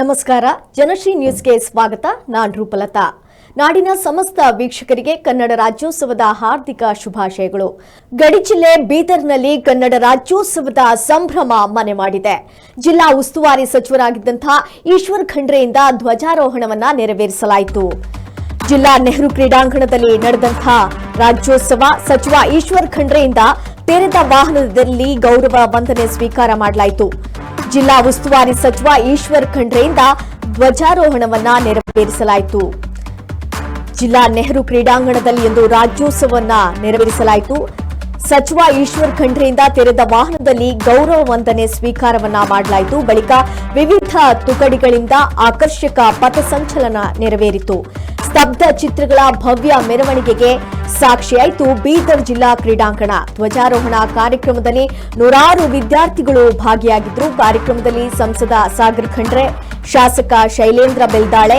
ನಮಸ್ಕಾರ. ಜನಶ್ರೀ ನ್ಯೂಸ್ಗೆ ಸ್ವಾಗತ. ನಾನ್ ರೂಪಲತಾ. ನಾಡಿನ ಸಮಸ್ತ ವೀಕ್ಷಕರಿಗೆ ಕನ್ನಡ ರಾಜ್ಯೋತ್ಸವದ ಹಾರ್ದಿಕ ಶುಭಾಶಯಗಳು. ಗಡಿ ಜಿಲ್ಲೆ ಬೀದರ್ನಲ್ಲಿ ಕನ್ನಡ ರಾಜ್ಯೋತ್ಸವದ ಸಂಭ್ರಮ ಮನೆ ಮಾಡಿದೆ. ಜಿಲ್ಲಾ ಉಸ್ತುವಾರಿ ಸಚಿವರಾಗಿದ್ದಂತಹ ಈಶ್ವರ್ ಖಂಡ್ರೆಯಿಂದ ಧ್ವಜಾರೋಹಣವನ್ನ ನೆರವೇರಿಸಲಾಯಿತು. ಜಿಲ್ಲಾ ನೆಹರು ಕ್ರೀಡಾಂಗಣದಲ್ಲಿ ನಡೆದಂತಹ ರಾಜ್ಯೋತ್ಸವ ಸಚಿವ ಈಶ್ವರ್ ಖಂಡ್ರೆಯಿಂದ ತೆರೆದ ವಾಹನದಲ್ಲಿ ಗೌರವ ವಂದನೆ ಸ್ವೀಕಾರ ಮಾಡಲಾಯಿತು. ಜಿಲ್ಲಾ ಉಸ್ತುವಾರಿ ಸಚಿವ ಈಶ್ವರ್ ಖಂಡ್ರೆಯಿಂದ ಧ್ವಜಾರೋಹಣವನ್ನ ನೆರವೇರಿಸಲಾಯಿತು. ಜಿಲ್ಲಾ ನೆಹರು ಕ್ರೀಡಾಂಗಣದಲ್ಲಿ ಇಂದು ರಾಜ್ಯೋತ್ಸವವನ್ನ ನೆರವೇರಿಸಲಾಯಿತು. ಸಚಿವ ಈಶ್ವರ್ ಖಂಡ್ರೆಯಿಂದ ತೆರೆದ ವಾಹನದಲ್ಲಿ ಗೌರವ ವಂದನೆ ಸ್ವೀಕಾರವನ್ನ ಮಾಡಲಾಯಿತು. ಬಳಿಕ ವಿವಿಧ ತುಕಡಿಗಳಿಂದ ಆಕರ್ಷಕ ಪಥಸಂಚಲನ ನೆರವೇರಿತು. ಸ್ತಬ್ಧ ಚಿತ್ರಗಳ ಭವ್ಯ ಮೆರವಣಿಗೆಗೆ ಸಾಕ್ಷಿಯಾಯಿತು ಬೀದರ್ ಜಿಲ್ಲಾ ಕ್ರೀಡಾಂಗಣ. ಧ್ವಜಾರೋಹಣ ಕಾರ್ಯಕ್ರಮದಲ್ಲಿ ನೂರಾರು ವಿದ್ಯಾರ್ಥಿಗಳು ಭಾಗಿಯಾಗಿದ್ದರು. ಕಾರ್ಯಕ್ರಮದಲ್ಲಿ ಸಂಸದ ಸಾಗರ್ ಖಂಡ್ರೆ, ಶಾಸಕ ಶೈಲೇಂದ್ರ ಬೆಲ್ದಾಳೆ,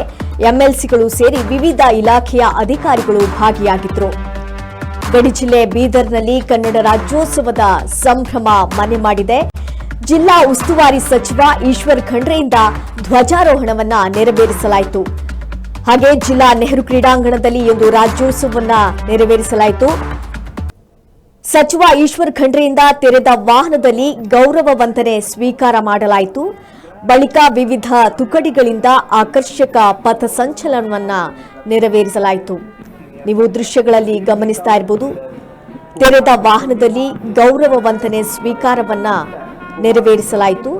ಎಂಎಲ್ಸಿಗಳು ಸೇರಿ ವಿವಿಧ ಇಲಾಖೆಯ ಅಧಿಕಾರಿಗಳು ಭಾಗಿಯಾಗಿದ್ದರು. ಗಡಿ ಜಿಲ್ಲೆ ಬೀದರ್ನಲ್ಲಿ ಕನ್ನಡ ರಾಜ್ಯೋತ್ಸವದ ಸಂಭ್ರಮ ಮನೆ ಮಾಡಿದೆ. ಜಿಲ್ಲಾ ಉಸ್ತುವಾರಿ ಸಚಿವ ಈಶ್ವರ್ ಖಂಡ್ರೆಯಿಂದ ಧ್ವಜಾರೋಹಣವನ್ನ ನೆರವೇರಿಸಲಾಯಿತು. ಹಾಗೆ ಜಿಲ್ಲಾ ನೆಹರು ಕ್ರೀಡಾಂಗಣದಲ್ಲಿ ಇಂದು ರಾಜ್ಯೋತ್ಸವವನ್ನ ನೆರವೇರಿಸಲಾಯಿತು. ಸಚಿವ ಈಶ್ವರ್ ಖಂಡ್ರೆಯಿಂದ ತೆರೆದ ವಾಹನದಲ್ಲಿ ಗೌರವ ವಂದನೆ ಸ್ವೀಕಾರ ಮಾಡಲಾಯಿತು. ಬಳಿಕ ವಿವಿಧ ತುಕಡಿಗಳಿಂದ ಆಕರ್ಷಕ ಪಥಸಂಚಲನವನ್ನ ನೆರವೇರಿಸಲಾಯಿತು. ನೀವು ದೃಶ್ಯಗಳಲ್ಲಿ ಗಮನಿಸ್ತಾ ಇರಬಹುದು ತೆರೆದ ವಾಹನದಲ್ಲಿ ಗೌರವ ವಂದನೆ ಸ್ವೀಕಾರವನ್ನ ನೆರವೇರಿಸಲಾಯಿತು.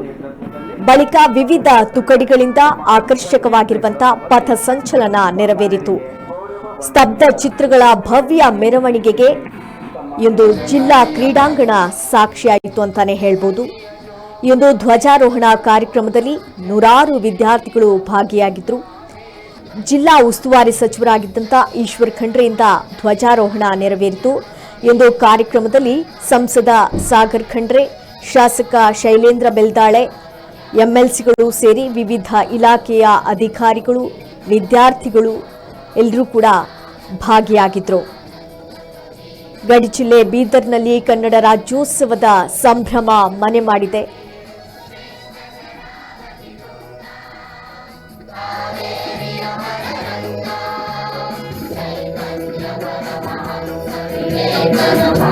ಬಳಿಕ ವಿವಿಧ ತುಕಡಿಗಳಿಂದ ಆಕರ್ಷಕವಾಗಿರುವಂತಹ ಪಥಸಂಚಲನ ನೆರವೇರಿತು. ಸ್ತಬ್ಧ ಚಿತ್ರಗಳ ಭವ್ಯ ಮೆರವಣಿಗೆಗೆ ಇಂದು ಜಿಲ್ಲಾ ಕ್ರೀಡಾಂಗಣ ಸಾಕ್ಷಿಯಾಯಿತು ಅಂತಾನೆ ಹೇಳ್ಬೋದು. ಇಂದು ಧ್ವಜಾರೋಹಣ ಕಾರ್ಯಕ್ರಮದಲ್ಲಿ ನೂರಾರು ವಿದ್ಯಾರ್ಥಿಗಳು ಭಾಗಿಯಾಗಿದ್ದರು ಜಿಲ್ಲಾ ಉಸ್ತುವಾರಿ ಸಚಿವರಾಗಿದ್ದಂಥ ಈಶ್ವರ್ ಖಂಡ್ರೆಯಿಂದ ಧ್ವಜಾರೋಹಣ ನೆರವೇರಿತು. ಎಂದು ಕಾರ್ಯಕ್ರಮದಲ್ಲಿ ಸಂಸದ ಸಾಗರ್ ಖಂಡ್ರೆ, ಶಾಸಕ ಶೈಲೇಂದ್ರ ಬೆಲ್ದಾಳೆ ಎಂಎಲ್ಸಿಗಳು ಸೇರಿ ವಿವಿಧ ಇಲಾಖೆಯ ಅಧಿಕಾರಿಗಳು, ವಿದ್ಯಾರ್ಥಿಗಳು ಎಲ್ಲರೂ ಕೂಡ ಭಾಗಿಯಾಗಿದ್ದರು ಗಡಿ ಜಿಲ್ಲೆ ಬೀದರ್ನಲ್ಲಿ ಕನ್ನಡ ರಾಜ್ಯೋತ್ಸವದ ಸಂಭ್ರಮ ಮನೆ ಮಾಡಿದೆ. ಜನನಿಯ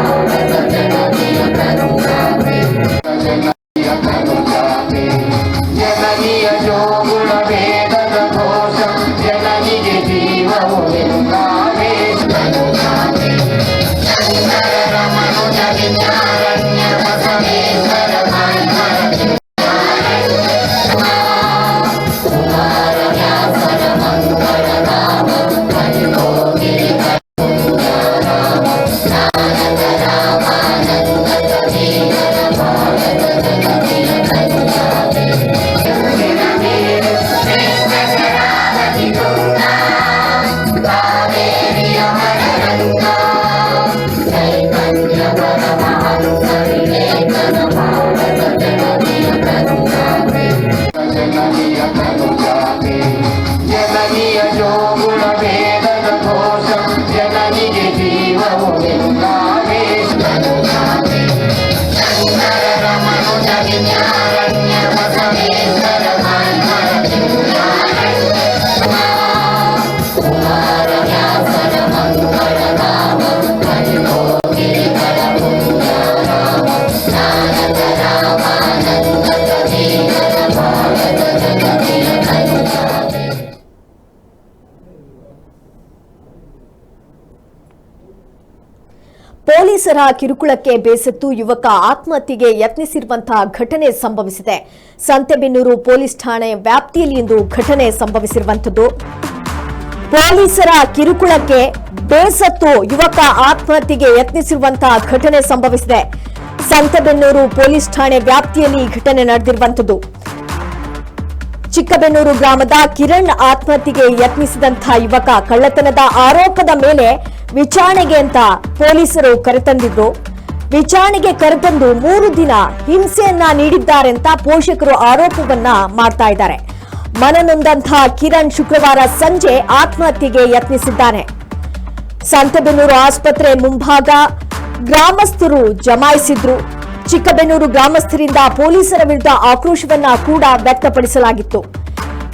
ಪೊಲೀಸರ ಕಿರುಕುಳಕ್ಕೆ ಬೇಸತ್ತು ಯುವಕ ಆತ್ಮಹತ್ಯೆಗೆ ಯತ್ನಿಸಿರುವಂತಹ ಘಟನೆ ಸಂಭವಿಸಿದೆ. ಸಂತೆಬೆನ್ನೂರು ಪೊಲೀಸ್ ಠಾಣೆ ವ್ಯಾಪ್ತಿಯಲ್ಲಿ ಇಂದು ಘಟನೆ ಸಂಭವಿಸಿರುವಂತದ್ದು ಪೊಲೀಸರ ಕಿರುಕುಳಕ್ಕೆ ಬೇಸತ್ತು ಯುವಕ ಆತ್ಮಹತ್ಯೆಗೆ ಯತ್ನಿಸಿರುವಂತಹ ಘಟನೆ ಸಂಭವಿಸಿದೆ. ಸಂತೆಬೆನ್ನೂರು ಪೊಲೀಸ್ ಠಾಣೆ ವ್ಯಾಪ್ತಿಯಲ್ಲಿ ಈ ಘಟನೆ ನಡೆದಿರುವಂತದ್ದು ಚಿಕ್ಕಬೆನ್ನೂರು ಗ್ರಾಮದ ಕಿರಣ್ ಆತ್ಮಹತ್ಯೆಗೆ ಯತ್ನಿಸಿದಂತಹ ಯುವಕ ಕಳ್ಳತನದ ಆರೋಪದ ಮೇಲೆ ವಿಚಾರಣೆಗೆ ಅಂತ ಪೊಲೀಸರು ಕರೆತಂದಿದ್ರು ವಿಚಾರಣೆಗೆ ಕರೆತಂದು ಮೂರು ದಿನ ಹಿಂಸೆಯನ್ನ ನೀಡಿದ್ದಾರೆ ಅಂತ ಪೋಷಕರು ಆರೋಪವನ್ನ ಮಾಡ್ತಾ ಇದ್ದಾರೆ. ಮನನೊಂದಂತಹ ಕಿರಣ್ ಶುಕ್ರವಾರ ಸಂಜೆ ಆತ್ಮಹತ್ಯೆಗೆ ಯತ್ನಿಸಿದ್ದಾನೆ. ಸಂತಬೆನ್ನೂರು ಆಸ್ಪತ್ರೆ ಮುಂಭಾಗ ಗ್ರಾಮಸ್ಥರು ಜಮಾಯಿಸಿದ್ರು. ಚಿಕ್ಕಬೆನ್ನೂರು ಗ್ರಾಮಸ್ಥರಿಂದ ಪೊಲೀಸರ ವಿರುದ್ಧ ಆಕ್ರೋಶವನ್ನ ಕೂಡ ವ್ಯಕ್ತಪಡಿಸಲಾಗಿತ್ತು.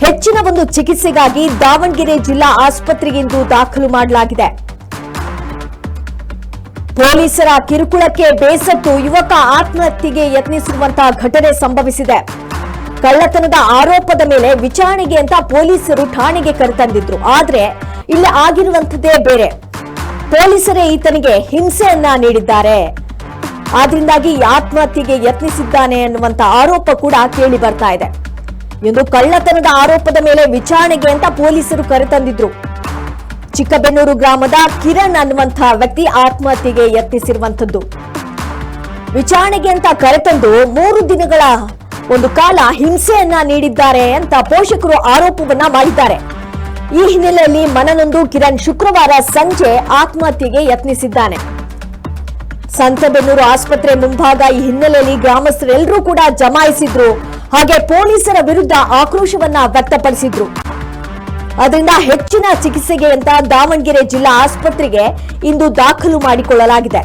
ಹೆಚ್ಚಿನ ಒಂದು ಚಿಕಿತ್ಸೆಗಾಗಿ ದಾವಣಗೆರೆ ಜಿಲ್ಲಾ ಆಸ್ಪತ್ರೆಗೆಂದು ದಾಖಲು ಮಾಡಲಾಗಿದೆ. ಪೊಲೀಸರ ಕಿರುಕುಳಕ್ಕೆ ಬೇಸತ್ತು ಯುವಕ ಆತ್ಮಹತ್ಯೆಗೆ ಯತ್ನಿಸಿರುವಂತಹ ಘಟನೆ ಸಂಭವಿಸಿದೆ. ಕಳ್ಳತನದ ಆರೋಪದ ಮೇಲೆ ವಿಚಾರಣೆಗೆ ಅಂತ ಪೊಲೀಸರು ಠಾಣೆಗೆ ಕರೆತಂದಿದ್ರು. ಆದ್ರೆ ಇಲ್ಲಿ ಆಗಿರುವಂತದ್ದೇ ಬೇರೆ. ಪೊಲೀಸರೇ ಈತನಿಗೆ ಹಿಂಸೆಯನ್ನ ನೀಡಿದ್ದಾರೆ. ಆದ್ರಿಂದಾಗಿ ಆತ್ಮಹತ್ಯೆಗೆ ಯತ್ನಿಸಿದ್ದಾನೆ ಅನ್ನುವಂತ ಆರೋಪ ಕೂಡ ಕೇಳಿ ಬರ್ತಾ ಇದೆ. ಎಂದು ಕಳ್ಳತನದ ಆರೋಪದ ಮೇಲೆ ವಿಚಾರಣೆಗೆ ಅಂತ ಪೊಲೀಸರು ಕರೆತಂದಿದ್ರು. ಚಿಕ್ಕಬೆನ್ನೂರು ಗ್ರಾಮದ ಕಿರಣ್ ಅನ್ನುವಂತಹ ವ್ಯಕ್ತಿ ಆತ್ಮಹತ್ಯೆಗೆ ಯತ್ನಿಸಿರುವಂತದ್ದು ವಿಚಾರಣೆಗೆ ಅಂತ ಕರೆತಂದು ಮೂರು ದಿನಗಳ ಒಂದು ಕಾಲ ಹಿಂಸೆಯನ್ನ ನೀಡಿದ್ದಾರೆ ಅಂತ ಪೋಷಕರು ಆರೋಪವನ್ನ ಮಾಡಿದ್ದಾರೆ. ಈ ಹಿನ್ನೆಲೆಯಲ್ಲಿ ಮನನೊಂದು ಕಿರಣ್ ಶುಕ್ರವಾರ ಸಂಜೆ ಆತ್ಮಹತ್ಯೆಗೆ ಯತ್ನಿಸಿದ್ದಾನೆ. ಸಂತಬೆನ್ನೂರು ಆಸ್ಪತ್ರೆ ಮುಂಭಾಗ ಈ ಹಿನ್ನೆಲೆಯಲ್ಲಿ ಗ್ರಾಮಸ್ಥರೆಲ್ಲರೂ ಕೂಡ ಜಮಾಯಿಸಿದ್ರು. ಹಾಗೆ ಪೊಲೀಸರ ವಿರುದ್ಧ ಆಕ್ರೋಶವನ್ನ ವ್ಯಕ್ತಪಡಿಸಿದ್ರು. ಅದರಿಂದ ಹೆಚ್ಚಿನ ಚಿಕಿತ್ಸೆಗೆ ಅಂತ ದಾವಣಗೆರೆ ಜಿಲ್ಲಾ ಆಸ್ಪತ್ರೆಗೆ ಇಂದು ದಾಖಲು ಮಾಡಿಕೊಳ್ಳಲಾಗಿದೆ.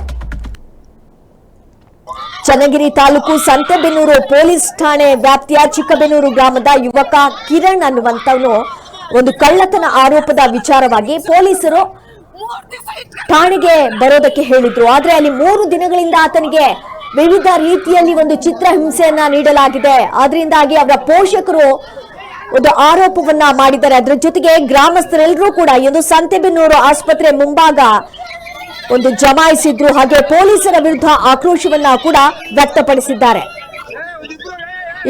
ಚನ್ನಗಿರಿ ತಾಲೂಕು ಸಂತೆಬೆನ್ನೂರು ಪೊಲೀಸ್ ಠಾಣೆ ವ್ಯಾಪ್ತಿಯ ಚಿಕ್ಕಬೆನ್ನೂರು ಗ್ರಾಮದ ಯುವಕ ಕಿರಣ್ ಅನ್ನುವಂತವನು ಒಂದು ಕಳ್ಳತನ ಆರೋಪದ ವಿಚಾರವಾಗಿ ಪೊಲೀಸರು ಠಾಣೆಗೆ ಬರೋದಕ್ಕೆ ಹೇಳಿದ್ರು. ಆದ್ರೆ ಅಲ್ಲಿ ಮೂರು ದಿನಗಳಿಂದ ಆತನಿಗೆ ವಿವಿಧ ರೀತಿಯಲ್ಲಿ ಒಂದು ಚಿತ್ರಹಿಂಸೆಯನ್ನ ನೀಡಲಾಗಿದೆ. ಅದರಿಂದಾಗಿ ಅವರ ಪೋಷಕರು ಒಂದು ಆರೋಪವನ್ನ ಮಾಡಿದ್ದಾರೆ. ಅದರ ಜೊತೆಗೆ ಗ್ರಾಮಸ್ಥರೆಲ್ಲರೂ ಕೂಡ ಇಂದು ಸಂತೆಬೆನ್ನೂರು ಆಸ್ಪತ್ರೆ ಮುಂಭಾಗ ಒಂದು ಜಮಾಯಿಸಿದ್ರು. ಹಾಗೆ ಪೊಲೀಸರ ವಿರುದ್ಧ ಆಕ್ರೋಶವನ್ನ ಕೂಡ ವ್ಯಕ್ತಪಡಿಸಿದ್ದಾರೆ.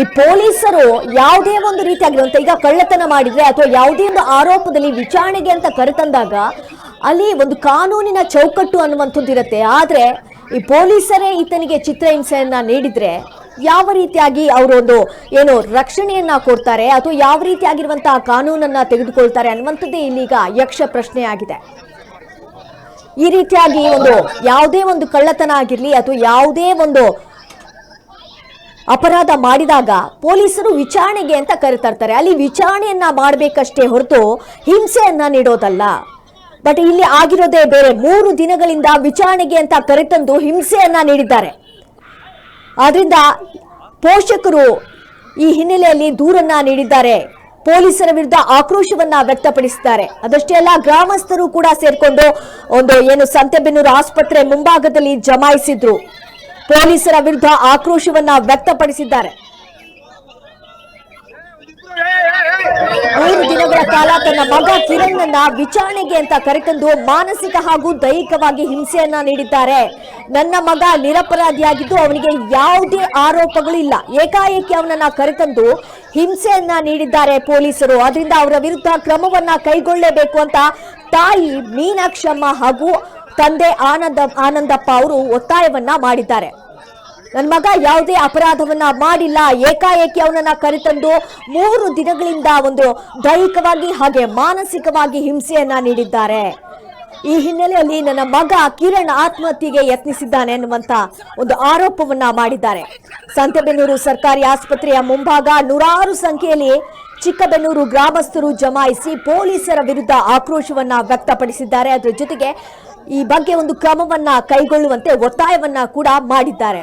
ಈ ಪೊಲೀಸರು ಯಾವುದೇ ಒಂದು ರೀತಿಯಾಗಿರುವಂತ ಈಗ ಕಳ್ಳತನ ಮಾಡಿದ್ರೆ ಅಥವಾ ಯಾವುದೇ ಒಂದು ಆರೋಪದಲ್ಲಿ ವಿಚಾರಣೆಗೆ ಅಂತ ಕರೆತಂದಾಗ ಅಲ್ಲಿ ಒಂದು ಕಾನೂನಿನ ಚೌಕಟ್ಟು ಅನ್ನುವಂಥದ್ದು ಇರುತ್ತೆ. ಆದ್ರೆ ಈ ಪೊಲೀಸರೇ ಈತನಿಗೆ ಚಿತ್ರಹಿಂಸೆಯನ್ನ ನೀಡಿದ್ರೆ ಯಾವ ರೀತಿಯಾಗಿ ಅವರೊಂದು ಏನು ರಕ್ಷಣೆಯನ್ನ ಕೊಡ್ತಾರೆ ಅಥವಾ ಯಾವ ರೀತಿಯಾಗಿರುವಂತಹ ಕಾನೂನನ್ನ ತೆಗೆದುಕೊಳ್ತಾರೆ ಅನ್ನುವಂಥದ್ದೇ ಇಲ್ಲಿಗ ಯಕ್ಷ ಪ್ರಶ್ನೆಯಾಗಿದೆ. ಈ ರೀತಿಯಾಗಿ ಒಂದು ಯಾವುದೇ ಒಂದು ಕಳ್ಳತನ ಆಗಿರಲಿ ಅಥವಾ ಯಾವುದೇ ಒಂದು ಅಪರಾಧ ಮಾಡಿದಾಗ ಪೊಲೀಸರು ವಿಚಾರಣೆಗೆ ಅಂತ ಕರೆತರ್ತಾರೆ. ಅಲ್ಲಿ ವಿಚಾರಣೆಯನ್ನ ಮಾಡಬೇಕಷ್ಟೇ ಹೊರತು ಹಿಂಸೆಯನ್ನ ನೀಡೋದಲ್ಲ. ಬಟ್ ಇಲ್ಲಿ ಆಗಿರೋದೇ ಬೇರೆ. ಮೂರು ದಿನಗಳಿಂದ ವಿಚಾರಣೆಗೆ ಅಂತ ಕರೆತಂದು ಹಿಂಸೆಯನ್ನ ನೀಡಿದ್ದಾರೆ. ಆದ್ರಿಂದ ಪೋಷಕರು ಈ ಹಿನ್ನೆಲೆಯಲ್ಲಿ ದೂರನ್ನ ನೀಡಿದ್ದಾರೆ. ಪೊಲೀಸರ ವಿರುದ್ಧ ಆಕ್ರೋಶವನ್ನ ವ್ಯಕ್ತಪಡಿಸಿದ್ದಾರೆ. ಅದಷ್ಟೇ ಅಲ್ಲ, ಗ್ರಾಮಸ್ಥರು ಕೂಡ ಸೇರ್ಕೊಂಡು ಒಂದು ಏನು ಸಂತೆಬೆನ್ನೂರು ಆಸ್ಪತ್ರೆ ಮುಂಭಾಗದಲ್ಲಿ ಜಮಾಯಿಸಿದ್ರು. ಪೊಲೀಸರ ವಿರುದ್ಧ ಆಕ್ರೋಶವನ್ನ ವ್ಯಕ್ತಪಡಿಸಿದ್ದಾರೆ. ಮೂರು ದಿನಗಳ ಕಾಲ ತನ್ನ ಮಗ ಕಿರಣ್ ವಿಚಾರಣೆಗೆ ಅಂತ ಕರೆತಂದು ಮಾನಸಿಕ ಹಾಗೂ ದೈಹಿಕವಾಗಿ ಹಿಂಸೆಯನ್ನ ನೀಡಿದ್ದಾರೆ. ನನ್ನ ಮಗ ನಿರಪರಾಧಿಯಾಗಿದ್ದು ಅವನಿಗೆ ಯಾವುದೇ ಆರೋಪಗಳು ಇಲ್ಲ. ಏಕಾಏಕಿ ಅವನನ್ನ ಕರೆತಂದು ಹಿಂಸೆಯನ್ನ ನೀಡಿದ್ದಾರೆ ಪೊಲೀಸರು. ಅದರಿಂದ ಅವರ ವಿರುದ್ಧ ಕ್ರಮವನ್ನ ಕೈಗೊಳ್ಳಬೇಕು ಅಂತ ತಾಯಿ ಮೀನಾಕ್ಷಮ್ಮ ಹಾಗೂ ತಂದೆ ಆನಂದ, ಆನಂದಪ್ಪ ಅವರು ಒತ್ತಾಯವನ್ನ ಮಾಡಿದ್ದಾರೆ. ನನ್ನ ಮಗ ಯಾವುದೇ ಅಪರಾಧವನ್ನ ಮಾಡಿಲ್ಲ, ಏಕಾಏಕಿ ಅವನನ್ನ ಕರೆತಂದು ಮೂರು ದಿನಗಳಿಂದ ಒಂದು ದೈಹಿಕವಾಗಿ ಹಾಗೆ ಮಾನಸಿಕವಾಗಿ ಹಿಂಸೆಯನ್ನ ನೀಡಿದ್ದಾರೆ. ಈ ಹಿನ್ನೆಲೆಯಲ್ಲಿ ನನ್ನ ಮಗ ಕಿರಣ್ ಆತ್ಮಹತ್ಯೆಗೆ ಯತ್ನಿಸಿದ್ದಾನೆ ಅನ್ನುವಂತ ಒಂದು ಆರೋಪವನ್ನ ಮಾಡಿದ್ದಾರೆ. ಸಂತೆಬೆನ್ನೂರು ಸರ್ಕಾರಿ ಆಸ್ಪತ್ರೆಯ ಮುಂಭಾಗ ನೂರಾರು ಸಂಖ್ಯೆಯಲ್ಲಿ ಚಿಕ್ಕಬೆನ್ನೂರು ಗ್ರಾಮಸ್ಥರು ಜಮಾಯಿಸಿ ಪೊಲೀಸರ ವಿರುದ್ಧ ಆಕ್ರೋಶವನ್ನ ವ್ಯಕ್ತಪಡಿಸಿದ್ದಾರೆ. ಅದರ ಜೊತೆಗೆ ಈ ಬಗ್ಗೆ ಒಂದು ಕ್ರಮವನ್ನ ಕೈಗೊಳ್ಳುವಂತೆ ಒತ್ತಾಯವನ್ನ ಕೂಡ ಮಾಡಿದ್ದಾರೆ.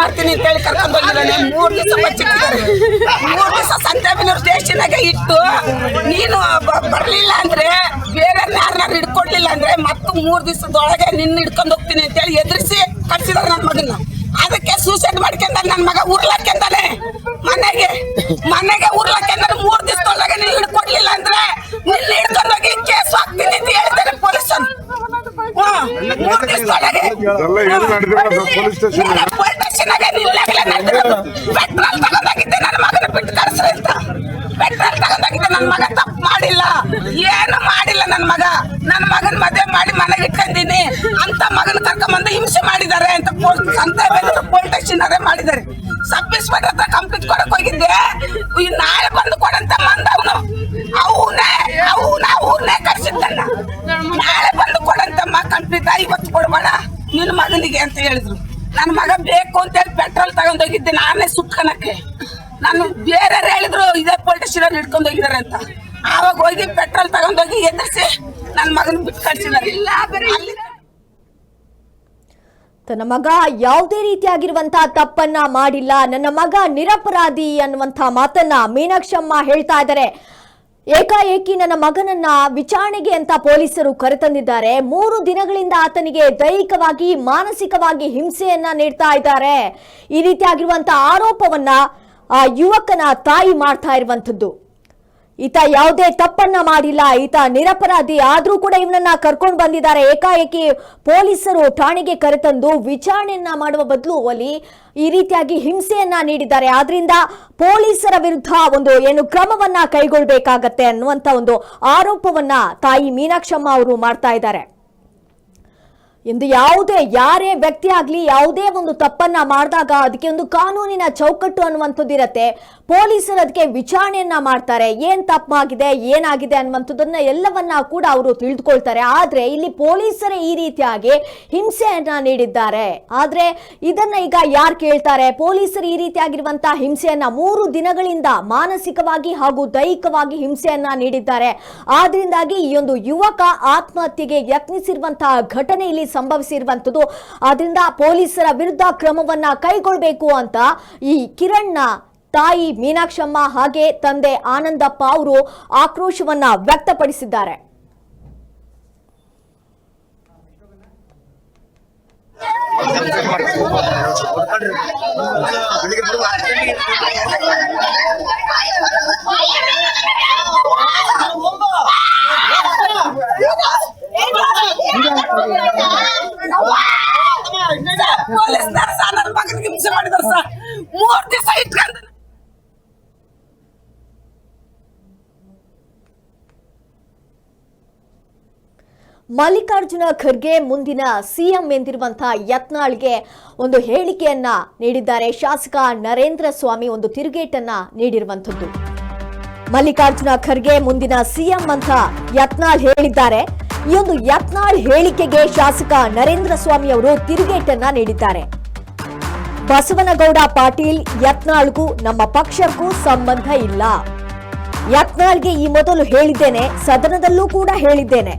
ಮಾಡ್ತೀನಿ ಅಂತ ಹೇಳಿ ಕರ್ಕೊಂಡು ಬಂದಿದ್ದಾನೆ. ಮೂರ್ ದಿವಸ ಬಚ್ಚಿಟ್ಟಿದ್ದಾರೆ ಮೂರ್ ದಿವಸ ಸ್ಟೇಷನ್ ಸ್ಟೇಷನ್ಗೆ ಇಟ್ಟು ನೀನು ಬರಲಿಲ್ಲ ಅಂದ್ರೆ ಬೇರೆ ಯಾರನ್ನ ಹಿಡ್ಕೊಡ್ಲಿಲ್ಲ ಅಂದ್ರೆ ಮತ್ತು ಮೂರ್ ದಿವಸದೊಳಗೆ ನಿನ್ನ ಹಿಡ್ಕೊಂಡು ಹೋಗ್ತೀನಿ ಅಂತ ಹೇಳಿ ಎದುರಿಸಿ ಕಳ್ಸಿದಾರೆ ನನ್ನ ಮಗನ್ನ. ಅದಕ್ಕೆ ಸೂಸೈಡ್ ಮಾಡ್ಕೊಂಡ ನನ್ನ ಮಗ ಉರ್ಲಾಕೆಂದಾನೆ ಮನೆಗೆ ಮನೆಗೆ ಉರ್ಲಾಕೆಂದ್ರೆ ಮೂರ್ ದಿವಸದೊಳಗೆ ನೀನು ಹಿಡ್ಕೊಡ್ಲಿಲ್ಲ ಅಂದ್ರೆ ನಿನ್ನ ಹಿಡ್ಕೊಂಡೋಗಿ ಕೇಸ್ ಹಾಕ್ತೀನಿ ಅಂತ ಹೇಳ್ತಾರೆ ಪೊಲೀಸರು. ಮೂರು ದಿವಸದೊಳಗೆ. ಇದೆಲ್ಲ ಏನು ಪೊಲೀಸ್ ಸ್ಟೇಷನ್ ಪೆಟ್ರೋಲ್ ತಗೊಂಡಾಗಿದ್ದೆ ನನ್ನ ಮಗನ ಬಿಟ್ಟು ಕಳ್ಸ್ರಿ ಅಂತ. ಪೆಟ್ರೋಲ್ ತಗೊಂಡಾಗಿದ್ದೆ ನನ್ನ ಮಗ ತಪ್ಪು ಮಾಡಿಲ್ಲ. ಏನು ಮಾಡಿಲ್ಲ ನನ್ನ ಮಗ. ನನ್ನ ಮಗನ ಮದುವೆ ಮಾಡಿ ಮನೆಗೆ ಇಟ್ಕೊಂಡಿನಿ ಅಂತ ಮಗನ ಕರ್ಕೊಂಬಂದು ಹಿಂಸೆ ಮಾಡಿದ್ದಾರೆ ಅಂತ ಅಂತ ಪೊಲೀಸ್ ಸ್ಟೇಷನ್ ಮಾಡಿದಾರೆ ಮಾಡಿದ್ದಾರೆ. ಸಬ್ ಇನ್ಸ್ಪೆಕ್ಟರ್ ಹತ್ರ ಕಂಪ್ಲೇಂಟ್ ಕೊಡಕ್ ಹೋಗಿದ್ದೆ. ಈ ನಾಳೆ ಬಂದು ಕೊಡಂತ ಮಂದ ಅವನು. ಅವನೇ ಅವನ ಕರ್ಸಿದ್ದನ್ನ. ನಾಳೆ ಬಂದು ಕೊಡಂತಮ್ಮ ಕಂಪ್ಲೀಟ್ ಇವತ್ತು ಕೊಡ್ಬೇಡ. ನಿನ್ನ ಮಗನಿಗೆ ಅಂತ ಹೇಳಿದ್ರು. ನನ್ನ ಮಗ ಬೇಕು ಅಂತ ಹೇಳಿ ಪೆಟ್ರೋಲ್ ತಗೊಂಡೋಗಿದ್ದೆ ನಾನೇ ಸುಟ್ಕೊಳಕ್ಕೆ ನಾನು ಬೇರೆ ಹೇಳಿದ್ರು ಇದೇ ಪೊಲಿಟಿಷಿಯನ್ ಹಿಡ್ಕೊಂಡು ಹೋಗಿದ್ದಾರೆ ಅಂತ. ಆವಾಗ ಹೋಗಿ ಪೆಟ್ರೋಲ್ ತಗೊಂಡೋಗಿ ಎದುರಿಸಿ ನನ್ನ ಮಗನ ಬಿಟ್ಟು ಕಳ್ಸಿದ್ದಾರೆ. ಇಲ್ಲ ಅಲ್ಲಿ ತನ್ನ ಮಗ ಯಾವುದೇ ರೀತಿಯಾಗಿರುವಂತಹ ತಪ್ಪನ್ನ ಮಾಡಿಲ್ಲ. ನನ್ನ ಮಗ ನಿರಪರಾಧಿ ಅನ್ನುವಂತಹ ಮಾತನ್ನ ಮೀನಾಕ್ಷಮ್ಮ ಹೇಳ್ತಾ ಇದ್ದಾರೆ. ಏಕಾಏಕಿ ನನ್ನ ಮಗನನ್ನ ವಿಚಾರಣೆಗೆ ಅಂತ ಪೊಲೀಸರು ಕರೆತಂದಿದ್ದಾರೆ. ಮೂರು ದಿನಗಳಿಂದ ಆತನಿಗೆ ದೈಹಿಕವಾಗಿ, ಮಾನಸಿಕವಾಗಿ ಹಿಂಸೆಯನ್ನ ನೀಡ್ತಾ ಇದ್ದಾರೆ. ಈ ರೀತಿಯಾಗಿರುವಂತಹ ಆರೋಪವನ್ನ, ಆ, ಯುವಕನ ತಾಯಿ ಮಾಡ್ತಾ ಇರುವಂತದ್ದು ಈತ ಯಾವುದೇ ತಪ್ಪನ್ನ ಮಾಡಿಲ್ಲ. ಈತ ನಿರಪರಾಧಿ ಆದ್ರೂ ಕೂಡ ಇವನನ್ನ ಕರ್ಕೊಂಡು ಬಂದಿದ್ದಾರೆ. ಏಕಾಏಕಿ ಪೊಲೀಸರು ಠಾಣೆಗೆ ಕರೆತಂದು ವಿಚಾರಣೆಯನ್ನ ಮಾಡುವ ಬದಲು ಅಲ್ಲಿ ಈ ರೀತಿಯಾಗಿ ಹಿಂಸೆಯನ್ನ ನೀಡಿದ್ದಾರೆ. ಆದ್ರಿಂದ ಪೊಲೀಸರ ವಿರುದ್ಧ ಒಂದು ಏನು ಕ್ರಮವನ್ನ ಕೈಗೊಳ್ಬೇಕಾಗತ್ತೆ ಅನ್ನುವಂತ ಒಂದು ಆರೋಪವನ್ನ ತಾಯಿ ಮೀನಾಕ್ಷಮ್ಮ ಅವರು ಮಾಡ್ತಾ ಇದ್ದಾರೆ. ಎಂದು ಯಾವುದೇ, ಯಾರೇ ವ್ಯಕ್ತಿ ಆಗಲಿ ಯಾವುದೇ ಒಂದು ತಪ್ಪನ್ನ ಮಾಡಿದಾಗ ಅದಕ್ಕೆ ಒಂದು ಕಾನೂನಿನ ಚೌಕಟ್ಟು ಅನ್ನುವಂಥದ್ದು ಇರತ್ತೆ. ಪೊಲೀಸರು ಅದಕ್ಕೆ ವಿಚಾರಣೆಯನ್ನ ಮಾಡ್ತಾರೆ. ಏನ್ ತಪ್ಪಾಗಿದೆ, ಏನಾಗಿದೆ ಅನ್ನುವಂಥದ್ದನ್ನ ಎಲ್ಲವನ್ನ ಕೂಡ ಅವರು ತಿಳಿದುಕೊಳ್ತಾರೆ. ಆದ್ರೆ ಇಲ್ಲಿ ಪೊಲೀಸರೇ ಈ ರೀತಿಯಾಗಿ ಹಿಂಸೆಯನ್ನ ನೀಡಿದ್ದಾರೆ. ಆದ್ರೆ ಇದನ್ನ ಈಗ ಯಾರು ಕೇಳ್ತಾರೆ? ಪೊಲೀಸರು ಈ ರೀತಿಯಾಗಿರುವಂತಹ ಹಿಂಸೆಯನ್ನ ಮೂರು ದಿನಗಳಿಂದ ಮಾನಸಿಕವಾಗಿ ಹಾಗೂ ದೈಹಿಕವಾಗಿ ಹಿಂಸೆಯನ್ನ ನೀಡಿದ್ದಾರೆ. ಆದ್ರಿಂದಾಗಿ ಈ ಒಂದು ಯುವಕ ಆತ್ಮಹತ್ಯೆಗೆ ಯತ್ನಿಸಿರುವಂತಹ ಘಟನೆ ಇಲ್ಲಿ ಸಂಭವಿಸಿರುವಂತದ್ದು ಆದ್ರಿಂದ ಪೊಲೀಸರ ವಿರುದ್ಧ ಕ್ರಮವನ್ನ ಕೈಗೊಳ್ಳಬೇಕು ಅಂತ ಈ ಕಿರಣ್ನ ತಾಯಿ ಮೀನಾಕ್ಷಮ್ಮ ಹಾಗೆ ತಂದೆ ಆನಂದಪ್ಪ ಅವರು ಆಕ್ರೋಶವನ್ನ ವ್ಯಕ್ತಪಡಿಸಿದ್ದಾರೆ ಮಲ್ಲಿಕಾರ್ಜುನ ಖರ್ಗೆ ಮುಂದಿನ ಸಿಎಂ ಎಂದಿರುವಂತಹ ಯತ್ನಾಳ್ಗೆ ಒಂದು ಹೇಳಿಕೆಯನ್ನ ನೀಡಿದ್ದಾರೆ. ಶಾಸಕ ನರೇಂದ್ರ ಸ್ವಾಮಿ ಒಂದು ತಿರುಗೇಟನ್ನ ನೀಡಿರುವಂಥದ್ದು. ಮಲ್ಲಿಕಾರ್ಜುನ ಖರ್ಗೆ ಮುಂದಿನ ಸಿಎಂ ಅಂತ ಯತ್ನಾಳ್ ಹೇಳಿದ್ದಾರೆ. ಈ ಒಂದು ಯತ್ನಾಳ್ ಹೇಳಿಕೆಗೆ ಶಾಸಕ ನರೇಂದ್ರ ಸ್ವಾಮಿ ಅವರು ತಿರುಗೇಟನ್ನ ನೀಡಿದ್ದಾರೆ. ಬಸವನಗೌಡ ಪಾಟೀಲ್ ಯತ್ನಾಳ್ಗೂ ನಮ್ಮ ಪಕ್ಷಕ್ಕೂ ಸಂಬಂಧ ಇಲ್ಲ. ಯತ್ನಾಳ್ಗೆ ಈ ಮೊದಲು ಹೇಳಿದ್ದೇನೆ, ಸದನದಲ್ಲೂ ಕೂಡ ಹೇಳಿದ್ದೇನೆ.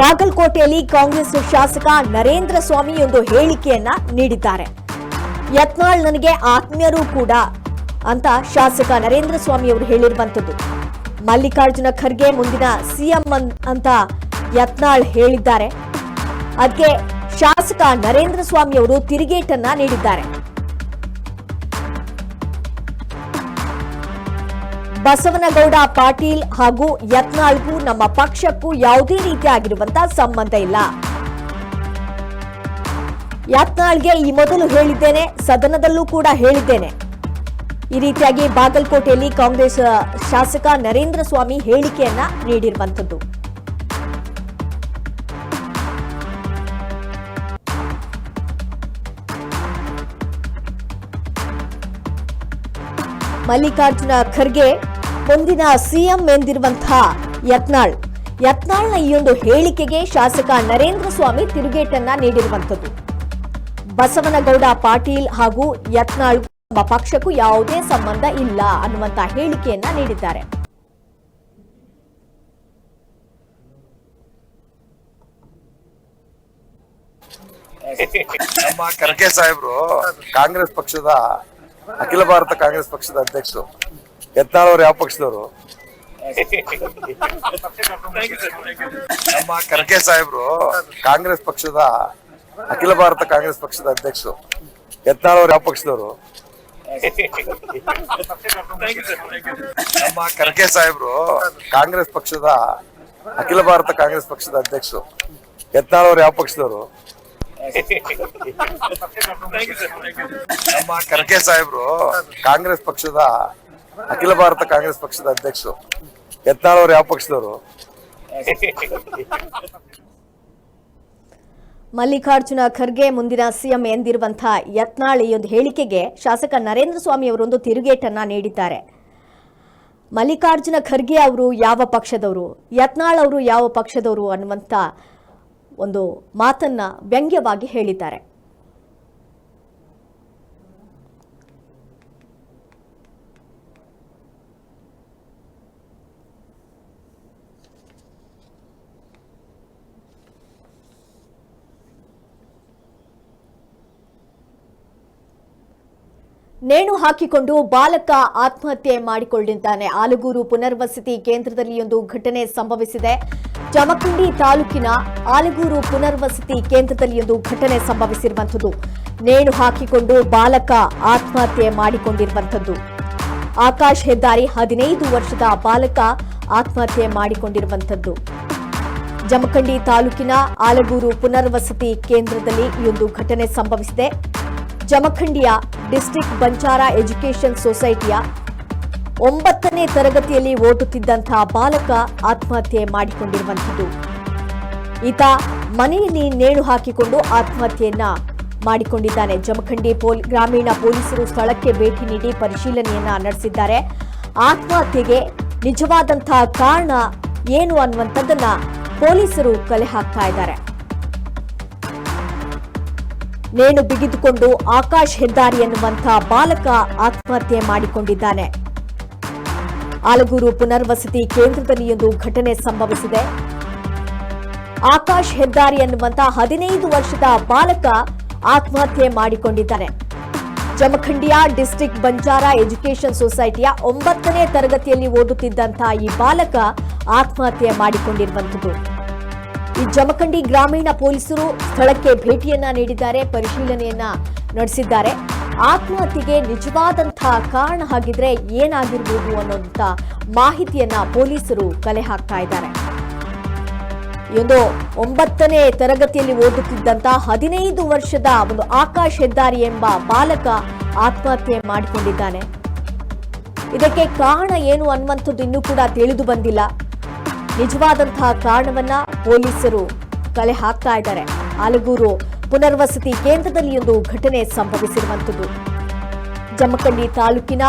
ಬಾಗಲಕೋಟೆಯಲ್ಲಿ ಕಾಂಗ್ರೆಸ್ ಶಾಸಕ ನರೇಂದ್ರ ಸ್ವಾಮಿ ಒಂದು ಹೇಳಿಕೆಯನ್ನ ನೀಡಿದ್ದಾರೆ. ಯತ್ನಾಳ್ ನನಗೆ ಆತ್ಮೀಯರು ಕೂಡ ಅಂತ ಶಾಸಕ ನರೇಂದ್ರ ಸ್ವಾಮಿ ಅವರು ಹೇಳಿರುವಂತದ್ದು ಮಲ್ಲಿಕಾರ್ಜುನ ಖರ್ಗೆ ಮುಂದಿನ ಸಿಎಂ ಅಂತ ಯತ್ನಾಳ್ ಹೇಳಿದ್ದಾರೆ. ಅದಕ್ಕೆ ಶಾಸಕ ನರೇಂದ್ರ ಸ್ವಾಮಿ ಅವರು ತಿರುಗೇಟನ್ನ ನೀಡಿದ್ದಾರೆ. ಬಸವನಗೌಡ ಪಾಟೀಲ್ ಹಾಗೂ ಯತ್ನಾಳ್ಗೂ ನಮ್ಮ ಪಕ್ಷಕ್ಕೂ ಯಾವುದೇ ರೀತಿಯಾಗಿರುವಂತಹ ಸಂಬಂಧ ಇಲ್ಲ. ಯತ್ನಾಳ್ಗೆ ಈ ಮೊದಲು ಹೇಳಿದ್ದೇನೆ, ಸದನದಲ್ಲೂ ಕೂಡ ಹೇಳಿದ್ದೇನೆ. ಈ ರೀತಿಯಾಗಿ ಬಾಗಲಕೋಟೆಯಲ್ಲಿ ಕಾಂಗ್ರೆಸ್ ಶಾಸಕ ನರೇಂದ್ರ ಸ್ವಾಮಿ ಹೇಳಿಕೆಯನ್ನ ನೀಡಿರುವಂತದ್ದು ಮಲ್ಲಿಕಾರ್ಜುನ ಖರ್ಗೆ ಮುಂದಿನ ಸಿಎಂ ಎಂದಿರುವಂತಹ ಯತ್ನಾಳ್. ಯತ್ನಾಳ್ನ ಈ ಒಂದು ಹೇಳಿಕೆಗೆ ಶಾಸಕ ನರೇಂದ್ರ ಸ್ವಾಮಿ ತಿರುಗೇಟನ್ನ ನೀಡಿರುವಂಥದ್ದು. ಬಸವನಗೌಡ ಪಾಟೀಲ್ ಹಾಗೂ ಯತ್ನಾಳ್ ಪಕ್ಷಕ್ಕೂ ಯಾವುದೇ ಸಂಬಂಧ ಇಲ್ಲ ಅನ್ನುವಂತಹ ಹೇಳಿಕೆಯನ್ನ ನೀಡಿದ್ದಾರೆ. ಖರ್ಗೆ ಸಾಹೇಬ್ರು ಕಾಂಗ್ರೆಸ್ ಪಕ್ಷದ ಅಖಿಲ ಭಾರತ ಕಾಂಗ್ರೆಸ್ ಪಕ್ಷದ ಅಧ್ಯಕ್ಷರು. ಯತ್ನಾಳ್ ಅವ್ರು ಯಾವ ಪಕ್ಷದವರು? ನಮ್ಮ ಖರ್ಗೆ ಸಾಹೇಬ್ರು ಕಾಂಗ್ರೆಸ್ ಪಕ್ಷದ, ಅಖಿಲ ಭಾರತ ಕಾಂಗ್ರೆಸ್ ಪಕ್ಷದ ಅಧ್ಯಕ್ಷರು. ಯತ್ನಾಳ್ ಅವ್ರು ಯಾವ ಪಕ್ಷದವರು? ನಮ್ಮ ಖರ್ಗೆ ಸಾಹೇಬ್ರು ಕಾಂಗ್ರೆಸ್ ಪಕ್ಷದ, ಅಖಿಲ ಭಾರತ ಕಾಂಗ್ರೆಸ್ ಪಕ್ಷದ ಅಧ್ಯಕ್ಷರು. ಯತ್ನಾಳ್ ಅವ್ರು ಯಾವ ಪಕ್ಷದವರು? ನಮ್ಮ ಖರ್ಗೆ ಸಾಹೇಬ್ರು ಕಾಂಗ್ರೆಸ್ ಪಕ್ಷದ, ಅಖಿಲ ಭಾರತ ಕಾಂಗ್ರೆಸ್ ಪಕ್ಷದ ಅಧ್ಯಕ್ಷರು. ಅವ್ರು ಯಾವ ಪಕ್ಷದವರು? ಮಲ್ಲಿಕಾರ್ಜುನ ಖರ್ಗೆ ಮುಂದಿನ ಸಿಎಂ ಎಂದಿರುವಂತಹ ಯತ್ನಾಳ್ ಈ ಒಂದು ಹೇಳಿಕೆಗೆ ಶಾಸಕ ನರೇಂದ್ರ ಸ್ವಾಮಿ ಅವರೊಂದು ತಿರುಗೇಟನ್ನ ನೀಡಿದ್ದಾರೆ. ಮಲ್ಲಿಕಾರ್ಜುನ ಖರ್ಗೆ ಅವರು ಯಾವ ಪಕ್ಷದವರು? ಯತ್ನಾಳ್ ಅವರು ಯಾವ ಪಕ್ಷದವರು ಅನ್ನುವಂಥ ಒಂದು ಮಾತನ್ನ ವ್ಯಂಗ್ಯವಾಗಿ ಹೇಳಿದ್ದಾರೆ. ನೇಣು ಹಾಕಿಕೊಂಡು ಬಾಲಕ ಆತ್ಮಹತ್ಯೆ ಮಾಡಿಕೊಂಡಿದ್ದಾನೆ ಆಲಗೂರು ಪುನರ್ವಸತಿ ಕೇಂದ್ರದಲ್ಲಿ ಒಂದು ಘಟನೆ ಸಂಭವಿಸಿದೆ. ಜಮಖಂಡಿ ತಾಲೂಕಿನ ಆಲಗೂರು ಪುನರ್ವಸತಿ ಕೇಂದ್ರದಲ್ಲಿ ಒಂದು ಘಟನೆ ಸಂಭವಿಸಿರುವಂಥದ್ದು. ನೇಣು ಹಾಕಿಕೊಂಡು ಬಾಲಕ ಆತ್ಮಹತ್ಯೆ ಮಾಡಿಕೊಂಡಿರುವಂಥದ್ದು. ಆಕಾಶ್ ಹೆದ್ದಾರಿ ಹದಿನೈದು ವರ್ಷದ ಬಾಲಕ ಆತ್ಮಹತ್ಯೆ ಮಾಡಿಕೊಂಡಿರುವಂಥದ್ದು. ಜಮಖಂಡಿ ತಾಲೂಕಿನ ಆಲಗೂರು ಪುನರ್ವಸತಿ ಕೇಂದ್ರದಲ್ಲಿ ಈ ಒಂದು ಘಟನೆ ಸಂಭವಿಸಿದೆ. ಜಮಖಂಡಿಯ ಡಿಸ್ಟಿಕ್ ಬಂಚಾರ ಎಜುಕೇಷನ್ ಸೊಸೈಟಿಯ ಒಂಬತ್ತನೇ ತರಗತಿಯಲ್ಲಿ ಓದುತ್ತಿದ್ದಂತಹ ಬಾಲಕ ಆತ್ಮಹತ್ಯೆ ಮಾಡಿಕೊಂಡಿರುವಂಥದ್ದು. ಈತ ಮನೆಯಲ್ಲಿ ನೇಣು ಹಾಕಿಕೊಂಡು ಆತ್ಮಹತ್ಯೆಯನ್ನ ಮಾಡಿಕೊಂಡಿದ್ದಾನೆ. ಜಮಖಂಡಿ ಪೊಲ್, ಗ್ರಾಮೀಣ ಪೊಲೀಸರು ಸ್ಥಳಕ್ಕೆ ಭೇಟಿ ನೀಡಿ ಪರಿಶೀಲನೆಯನ್ನ ನಡೆಸಿದ್ದಾರೆ. ಆತ್ಮಹತ್ಯೆಗೆ ನಿಜವಾದಂತಹ ಕಾರಣ ಏನು ಅನ್ನುವಂಥದ್ದನ್ನ ಪೊಲೀಸರು ಕಲೆ ಹಾಕ್ತಾ ಇದ್ದಾರೆ. ನೇಣು ಬಿಗಿದುಕೊಂಡು ಆಕಾಶ್ ಹೆದ್ದಾರಿ ಎನ್ನುವಂತಹ ಬಾಲಕ ಆತ್ಮಹತ್ಯೆ ಮಾಡಿಕೊಂಡಿದ್ದಾನೆ. ಆಲಗೂರು ಪುನರ್ವಸತಿ ಕೇಂದ್ರದಲ್ಲಿ ಒಂದು ಘಟನೆ ಸಂಭವಿಸಿದೆ. ಆಕಾಶ್ ಹೆದ್ದಾರಿ ಎನ್ನುವಂತಹ ಹದಿನೈದು ವರ್ಷದ ಬಾಲಕ ಆತ್ಮಹತ್ಯೆ ಮಾಡಿಕೊಂಡಿದ್ದಾರೆ. ಜಮಖಂಡಿಯ ಡಿಸ್ಟ್ರಿಕ್ಟ್ ಬಂಜಾರ ಎಜುಕೇಷನ್ ಸೊಸೈಟಿಯ ಒಂಬತ್ತನೇ ತರಗತಿಯಲ್ಲಿ ಓದುತ್ತಿದ್ದಂತಹ ಈ ಬಾಲಕ ಆತ್ಮಹತ್ಯೆ ಮಾಡಿಕೊಂಡಿರುವಂಥದ್ದು. ಈ ಜಮಖಂಡಿ ಗ್ರಾಮೀಣ ಪೊಲೀಸರು ಸ್ಥಳಕ್ಕೆ ಭೇಟಿಯನ್ನ ನೀಡಿದ್ದಾರೆ, ಪರಿಶೀಲನೆಯನ್ನ ನಡೆಸಿದ್ದಾರೆ. ಆತ್ಮಹತ್ಯೆಗೆ ನಿಜವಾದಂತಹ ಕಾರಣ ಹಾಗಿದ್ರೆ ಏನಾಗಿರ್ಬೋದು ಅನ್ನೋಂಥ ಮಾಹಿತಿಯನ್ನ ಪೊಲೀಸರು ಕಲೆ ಹಾಕ್ತಾ ಇದ್ದಾರೆ. ಒಂದು ಒಂಬತ್ತನೇ ತರಗತಿಯಲ್ಲಿ ಓದುತ್ತಿದ್ದಂತಹ ಹದಿನೈದು ವರ್ಷದ ಒಂದು ಆಕಾಶ್ ಹೆದ್ದಾರಿ ಎಂಬ ಬಾಲಕ ಆತ್ಮಹತ್ಯೆ ಮಾಡಿಕೊಂಡಿದ್ದಾನೆ. ಇದಕ್ಕೆ ಕಾರಣ ಏನು ಅನ್ನುವಂಥದ್ದು ಇನ್ನೂ ಕೂಡ ತಿಳಿದು ಬಂದಿಲ್ಲ. ನಿಜವಾದಂತಹ ಕಾರಣವನ್ನ ಪೊಲೀಸರು ಕಲೆ ಹಾಕ್ತಾ ಇದ್ದಾರೆ. ಆಲಗೂರು ಪುನರ್ವಸತಿ ಕೇಂದ್ರದಲ್ಲಿ ಒಂದು ಘಟನೆ ಸಂಭವಿಸಿರುವಂಥದ್ದು. ಜಮಖಂಡಿ ತಾಲೂಕಿನ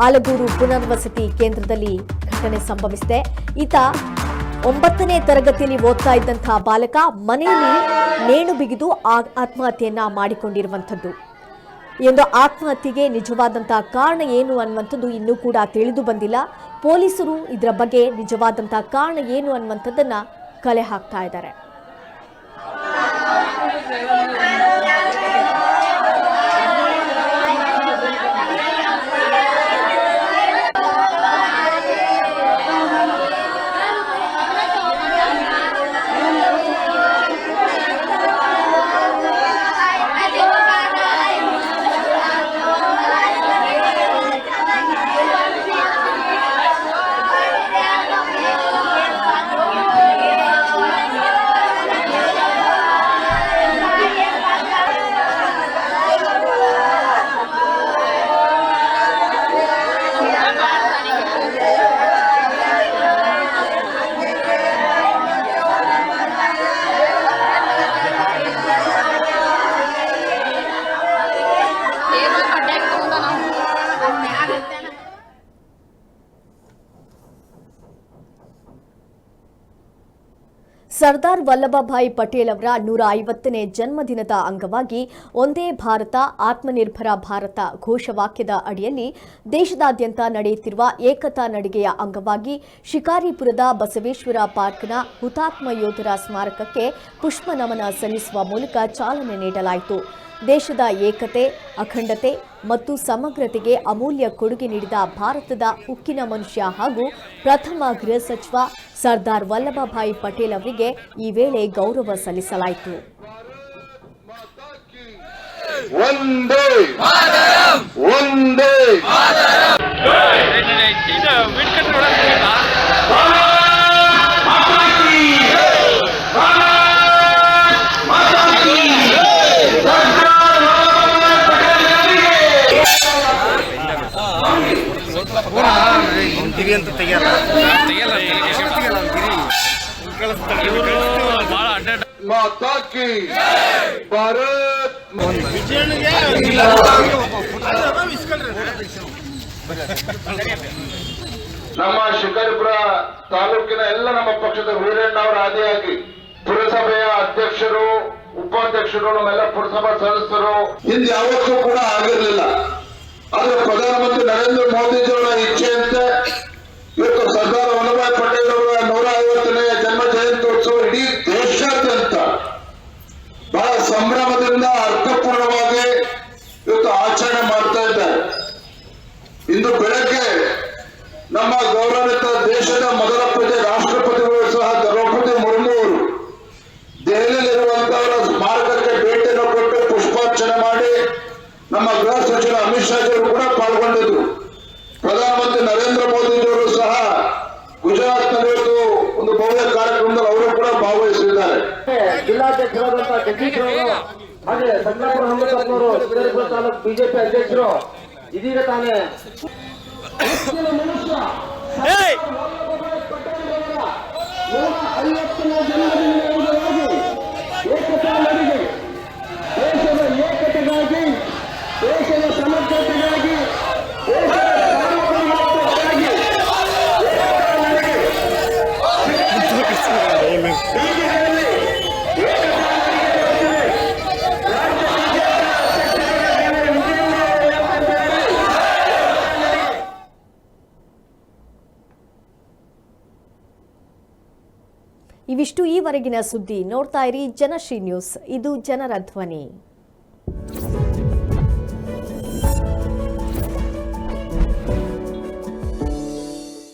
ಆಲಗೂರು ಪುನರ್ವಸತಿ ಕೇಂದ್ರದಲ್ಲಿ ಘಟನೆ ಸಂಭವಿಸಿದೆ. ಈತ ಒಂಬತ್ತನೇ ತರಗತಿಯಲ್ಲಿ ಓದ್ತಾ ಇದ್ದಂತಹ ಬಾಲಕ ಮನೆಯಲ್ಲಿ ನೇಣು ಬಿಗಿದು ಆ- ಆತ್ಮಹತ್ಯೆಯನ್ನ ಮಾಡಿಕೊಂಡಿರುವಂಥದ್ದು. ಈ ಒಂದು ಆತ್ಮಹತ್ಯೆಗೆ ನಿಜವಾದಂತಹ ಕಾರಣ ಏನು ಅನ್ನುವಂಥದ್ದು ಇನ್ನೂ ಕೂಡ ತಿಳಿದು ಬಂದಿಲ್ಲ. ಪೊಲೀಸರು ಇದರ ಬಗ್ಗೆ ನಿಜವಾದಂತಹ ಕಾರಣ ಏನು ಅನ್ನುವಂಥದ್ದನ್ನ ಕಲೆ ಹಾಕ್ತಾ ಇದ್ದಾರೆ. Gracias. ವಲ್ಲಭಭಾಯಿ ಪಟೇಲ್ ಅವರ ನೂರ ಐವತ್ತನೇ ಜನ್ಮದಿನದ ಅಂಗವಾಗಿ ಒಂದೇ ಭಾರತ, ಆತ್ಮನಿರ್ಭರ ಭಾರತ ಘೋಷವಾಕ್ಯದ ಅಡಿಯಲ್ಲಿ ದೇಶದಾದ್ಯಂತ ನಡೆಯುತ್ತಿರುವ ಏಕತಾ ನಡಿಗೆಯ ಅಂಗವಾಗಿ ಶಿಕಾರಿಪುರದ ಬಸವೇಶ್ವರ ಪಾರ್ಕ್ನ ಹುತಾತ್ಮ ಯೋಧರ ಸ್ಮಾರಕಕ್ಕೆ ಪುಷ್ಪ ನಮನ ಸಲ್ಲಿಸುವ ಮೂಲಕ ಚಾಲನೆ ನೀಡಲಾಯಿತು. ದೇಶದ ಏಕತೆ ಅಖಂಡತೆ ಮತ್ತು ಸಮಗ್ರತೆಗೆ ಅಮೂಲ್ಯ ಕೊಡುಗೆ ನೀಡಿದ ಭಾರತದ ಉಕ್ಕಿನ ಮನುಷ್ಯ ಹಾಗೂ ಪ್ರಥಮ ಗೃಹ ಸಚಿವ ಸರ್ದಾರ್ ವಲ್ಲಭಭಾಯಿ ಪಟೇಲ್ ಅವರಿಗೆ ಈ ವೇಳೆ ಗೌರವ ಸಲ್ಲಿಸಲಾಯಿತು ಒಂದೇ ನಮ್ಮ ಶಿಕಾರಿಪುರ ತಾಲೂಕಿನ ಎಲ್ಲ ನಮ್ಮ ಪಕ್ಷದ ವೀರಣ್ಣ ಅವರ ಆದಿಯಾಗಿ ಪುರಸಭೆಯ ಅಧ್ಯಕ್ಷರು ಉಪಾಧ್ಯಕ್ಷರು ನಮ್ಮೆಲ್ಲ ಪುರಸಭಾ ಸದಸ್ಯರು. ಇದು ಯಾವತ್ತೂ ಕೂಡ ಆಗಿರಲಿಲ್ಲ. ಆದ್ರೆ ಪ್ರಧಾನಮಂತ್ರಿ ನರೇಂದ್ರ ಮೋದಿಜಿಯವರ ಇಚ್ಛೆಯಂತೆ ಇವತ್ತು ಸರ್ದಾರ್ ವಲ್ಲಭಾಯ್ ಪಟೇಲ್ ಅವರ ನೂರ ಐವತ್ತನೇ ಜನ್ಮ ಜಯಂತ್ಯೋತ್ಸವ ಇಡೀ ದೇಶಾದ್ಯಂತ ಬಹಳ ಸಂಭ್ರಮದಿಂದ ಅರ್ಥಪೂರ್ಣವಾಗಿ ಇವತ್ತು ಆಚರಣೆ ಮಾಡ್ತಾ ಇದ್ದಾರೆ ಇಂದು ಬೆಳಗ್ಗೆ ನಮ್ಮ ಗೌರವಿತ ದೇಶದ ಮೊದಲ ಪ್ರಜೆ ರಾಷ್ಟ್ರಪತಿಗಳು ಸಹ ದ್ರೌಪದಿ ಮುರ್ಮು ಅವರು ದೆಹಲಿಯಲ್ಲಿರುವಂತವರ ಸ್ಮಾರಕಕ್ಕೆ ಭೇಟಿಯನ್ನು ಕೊಟ್ಟು ಪುಷ್ಪಾರ್ಚನೆ ಮಾಡಿ ನಮ್ಮ ಗೃಹ ಸಚಿವ ಅಮಿತ್ ಶಾ ಅವರು ಕೂಡ ಪಾಲ್ಗೊಂಡಿದ್ರು ಪ್ರಧಾನಮಂತ್ರಿ ನರೇಂದ್ರ ಮೋದಿಜಿಯವರು ಸಹ ಗುಜರಾತ್ನಲ್ಲಿ ಇವತ್ತು ಒಂದು ಭವ್ಯ ಕಾರ್ಯಕ್ರಮದಲ್ಲಿ ಅವರು ಕೂಡ ಭಾಗವಹಿಸಿದ್ದಾರೆ ಜಿಲ್ಲಾಧ್ಯಕ್ಷರಾದಂತಹ ಜಗದೀಶ್ ಅವರು ಹಾಗೆ ಸಂಗ್ರಾಪುರ ಹನುಮಂತಪ್ಪನವರು ಚಿತ್ರದುರ್ಗ ತಾಲೂಕು ಬಿಜೆಪಿ ಅಧ್ಯಕ್ಷರು ಇದೀಗ ತಾನೇ ಏಕತಾ ನಡಿಗೆ ದೇಶದ ಏಕತೆಗಾಗಿ ದೇಶದ ಸಮಗ್ರತೆಗಾಗಿ ದೇಶದ ಸಾರ್ವಭೌಮತ್ವಕ್ಕಾಗಿ ಏಕತಾ ಇವಿಷ್ಟು ಈವರೆಗಿನ ಸುದ್ದಿ ನೋಡ್ತಾ ಇರಿ ಜನಶ್ರೀ ನ್ಯೂಸ್. ಇದು ಜನರ ಧ್ವನಿ.